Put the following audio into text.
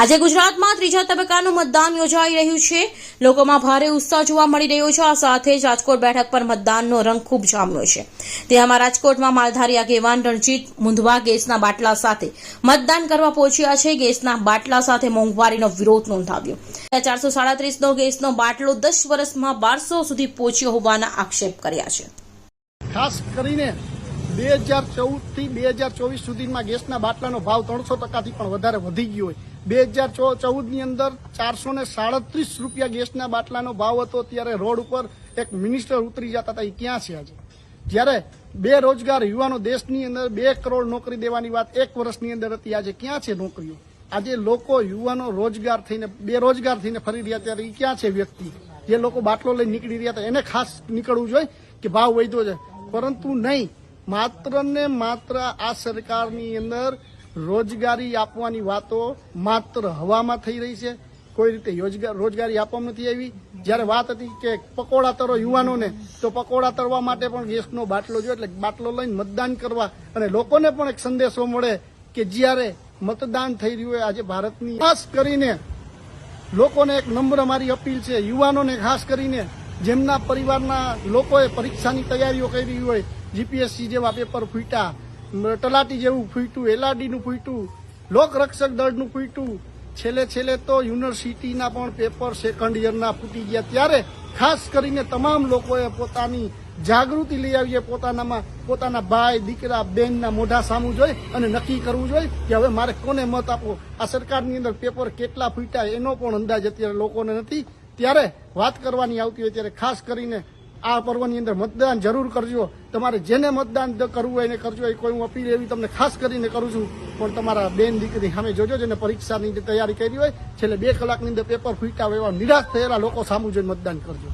આજે ગુજરાતમાં ત્રીજા તબક્કાનું મતદાન યોજાઈ રહ્યું છે. લોકોમાં ભારે ઉત્સાહ જોવા મળી રહ્યો છે. આ સાથે જ રાજકોટ બેઠક પર મતદાનનો રંગ ખૂબ જામ્યો છે. તેમાં રાજકોટમાં માલધારી આગેવાન રણજીત મુંધવા ગેસના બાટલા સાથે મતદાન કરવા પહોંચ્યા છે. ગેસના બાટલા સાથે મોંઘવારીનો વિરોધ નોંધાવ્યો. ચારસો સાડત્રીસનો ગેસનો બાટલો દસ વર્ષમાં બારસો સુધી પહોંચ્યો હોવાના આક્ષેપ કર્યા છે. ખાસ કરીને બે હજાર ચૌદથી બે હજાર ચોવીસ સુધીમાં ગેસના બાટલાનો ભાવ ત્રણસો ટકાથી પણ વધારે વધી ગયો હોય. બે હજાર ચૌદની અંદર ચારસો ને સાડત્રીસ રૂપિયા ગેસના બાટલાનો ભાવ હતો. ત્યારે રોડ ઉપર એક મિનિસ્ટર ઉતરી જતા હતા. એ ક્યાં છે આજે? જ્યારે બેરોજગાર યુવાનો દેશની અંદર બે કરોડ નોકરી દેવાની વાત એક વર્ષની અંદર હતી. આજે ક્યાં છે નોકરીઓ? આજે લોકો યુવાનો રોજગાર થઈને, બેરોજગાર થઈને ફરી રહ્યા ત્યારે એ ક્યાં છે વ્યક્તિ? જે લોકો બાટલો લઈને નીકળી રહ્યા હતા, એને ખાસ નીકળવું જોઈએ કે ભાવ વધ્યો છે પરંતુ નહીં. માત્ર ને માત્ર આ સરકારની અંદર રોજગારી આપવાની વાતો માત્ર હવામાં થઈ રહી છે. કોઈ રીતે રોજગારી આપવામાં નથી આવી. જ્યારે વાત હતી કે પકોડા તરો યુવાનોને, તો પકોડા તરવા માટે પણ ગેસનો બાટલો જોઈએ. એટલે બાટલો લઈને મતદાન કરવા અને લોકોને પણ એક સંદેશો મળે કે જ્યારે મતદાન થઈ રહ્યું હોય, આજે ભારતની ખાસ કરીને લોકોને એક નમ્ર મારી અપીલ છે. યુવાનોને ખાસ કરીને જેમના પરિવારના લોકોએ પરીક્ષાની તૈયારીઓ કરી હોય જીપીએસસી જેવા પેપર ફૂટ્યા તલાટી જેવું ફૂટ્યું એલઆરડીનું ફૂટ્યું લોકરક્ષક દળનું ફૂટ્યું. છેલ્લે છેલ્લે તો યુનિવર્સિટીના પણ પેપર સેકન્ડ યરના ફૂટી ગયા. ત્યારે ખાસ કરીને તમામ લોકોએ પોતાની જાગૃતિ લઈ આવીએ, પોતાનામાં, પોતાના ભાઈ, દીકરા, બેનના મોઢા સામું જોઈ અને નક્કી કરવું જોઈએ કે હવે મારે કોને મત આપવો? આ સરકારની અંદર પેપર કેટલા ફૂટ્યા એનો પણ અંદાજ અત્યારે લોકોને નથી. ત્યારે વાત કરવાની આવતી હોય ત્યારે ખાસ કરીને આ પર્વની અંદર મતદાન જરૂર કરજો. તમારે જેને મતદાન કરવું હોય એને કરજો. એ કોઈ હું અપીલ એવી તમને ખાસ કરીને કરું છું. પણ તમારા બેન દીકરી સામે જોજો જેને પરીક્ષાની તૈયારી કરી હોય, છેલ્લે બે કલાકની અંદર પેપર હોય એવા નિરાશ થયેલા લોકો સામું જોઈને મતદાન કરજો.